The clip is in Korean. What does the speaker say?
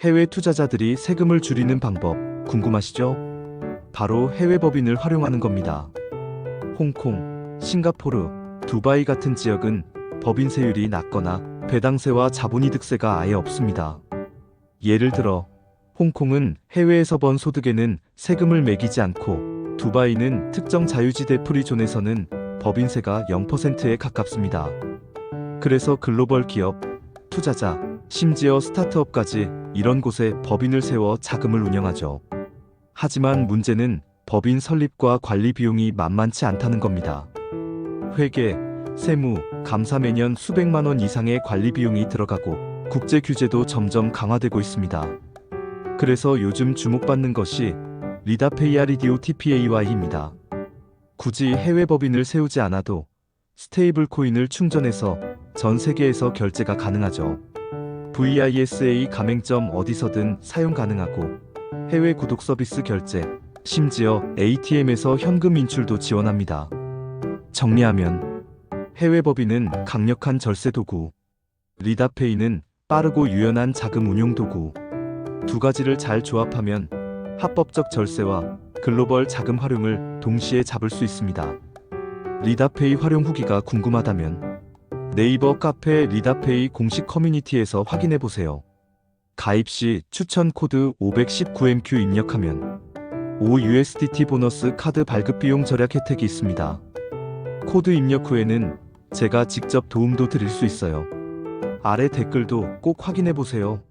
해외 투자자들이 세금을 줄이는 방법 궁금하시죠? 바로 해외 법인을 활용하는 겁니다. 홍콩, 싱가포르, 두바이 같은 지역은 법인세율이 낮거나 배당세와 자본이득세가 아예 없습니다. 예를 들어 홍콩은 해외에서 번 소득에는 세금을 매기지 않고 두바이는 특정 자유지대 프리존에서는 법인세가 0%에 가깝습니다. 그래서 글로벌 기업, 투자자, 심지어 스타트업까지 이런 곳에 법인을 세워 자금을 운영하죠. 하지만 문제는 법인 설립과 관리 비용이 만만치 않다는 겁니다. 회계, 세무, 감사 매년 수백만 원 이상의 관리 비용이 들어가고 국제 규제도 점점 강화되고 있습니다. 그래서 요즘 주목받는 것이 리다페이아 리디오 TPAY입니다. 굳이 해외 법인을 세우지 않아도 스테이블 코인을 충전해서 전 세계에서 결제가 가능하죠. VISA 가맹점 어디서든 사용 가능하고 해외 구독 서비스 결제, 심지어 ATM에서 현금 인출도 지원합니다. 정리하면 해외 법인은 강력한 절세 도구, 리다페이는 빠르고 유연한 자금 운용 도구. 두 가지를 잘 조합하면 합법적 절세와 글로벌 자금 활용을 동시에 잡을 수 있습니다. 리다페이 활용 후기가 궁금하다면 네이버 카페 리다페이 공식 커뮤니티에서 확인해 보세요. 가입 시 추천 코드 519MQ 입력하면 5USDT 보너스 카드 발급 비용 절약 혜택이 있습니다. 코드 입력 후에는 제가 직접 도움도 드릴 수 있어요. 아래 댓글도 꼭 확인해 보세요.